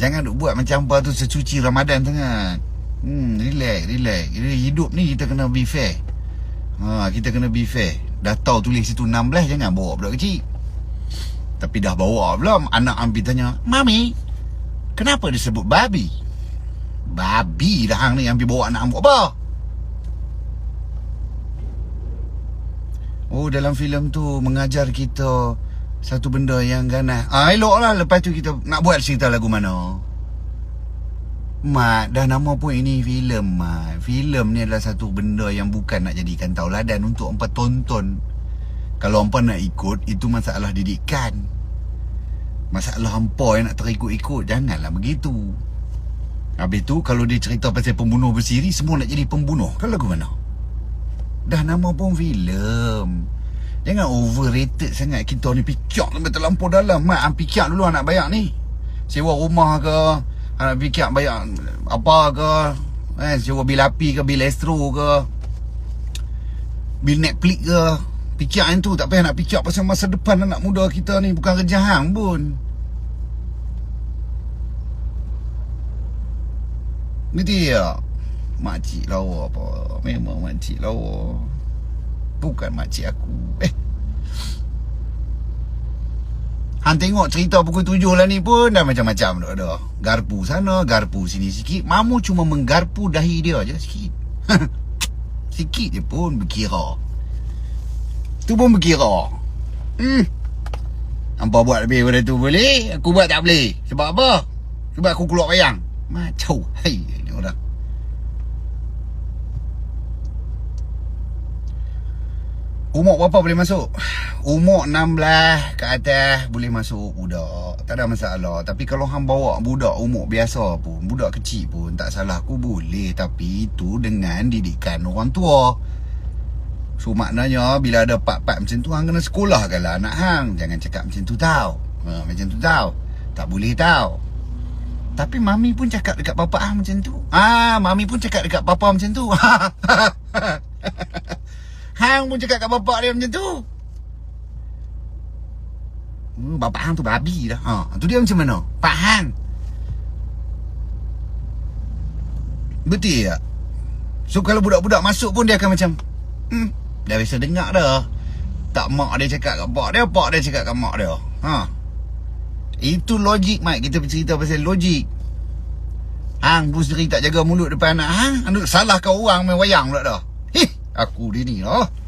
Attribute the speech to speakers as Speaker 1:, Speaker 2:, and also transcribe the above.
Speaker 1: Jangan duk buat macam apa tu secuci Ramadan sangat. Hmm, relax, relax. Hidup ni kita kena be fair. Ha, kita kena be fair. Dah tahu tulis situ 16 jangan bawa budak kecil. Tapi dah bawa pula anak ambil tanya, "Mami, kenapa disebut babi?" Babi dah hang ni ambil bawa anak ambil apa? Oh, dalam filem tu mengajar kita satu benda yang ganas. Ah, elok lah. Lepas tu kita nak buat cerita lagu mana. Mat, dah nama pun ini filem, Mat. Filem ni adalah satu benda yang bukan nak jadikan tauladan untuk empat tonton. Kalau hampa nak ikut, itu masalah didikan. Masalah hampa yang nak terikut-ikut. Janganlah begitu. Habis tu, kalau dia cerita pasal pembunuh bersiri, semua nak jadi pembunuh. Kan lagu mana? Dah nama pun filem. Jangan overrated sangat kita ni pikir sampai terlampau dalam. Mat, hang fikir dulu anak bayar ni. Sewa rumah ke, anak fikir bayar apa ke, eh, sewa bil api ke, bil astro ke, bil Netflix ke. Fikir yang tu, tak payah nak fikir pasal masa depan anak muda kita ni. Bukan kerja hang pun. Ngerti tak? Makcik lawa apa Memang makcik lawa Bukan makcik aku. Eh. Han tengok cerita pukul tujuh lah ni pun Dah macam-macam dah, dah Garpu sana Garpu sini sikit. Mamu cuma menggarpu dahi dia je sikit. Sikit je pun berkira. Tu pun berkira. Hmm. Hampa buat lebih daripada tu boleh? Aku buat tak boleh. Sebab apa? Sebab aku keluar bayang Macau Hai ni orang Umur berapa boleh masuk? Umur 16 ke atas boleh masuk budak. Tak ada masalah. Tapi kalau hang bawa budak umur biasa pun, budak kecil pun tak salah aku boleh. Tapi itu dengan didikan orang tua. So maknanya bila ada part-part macam tu hang kena sekolah kan lah anak hang. Jangan cakap macam tu tau. Ha, macam tu tau. Tak boleh tau. Tapi mami pun cakap dekat papa hang macam tu. Ah, mami pun cakap dekat papa macam tu. Hang pun cakap kat bapak dia macam tu. Hmm, bapak hang tu babi dah. Ha, tu dia macam mana? Pak hang. Betul tak? So kalau budak-budak masuk pun dia akan macam hmm, dah biasa dengar dah. Tak mak dia cakap kat pak dia, pak dia cakap kat mak dia. Ha. Itu logik mat kita bercerita pasal logik. Hang pun sendiri tak jaga mulut depan anak hang, salahkan orang main wayang pula dah. Hih, aku dia ni lah.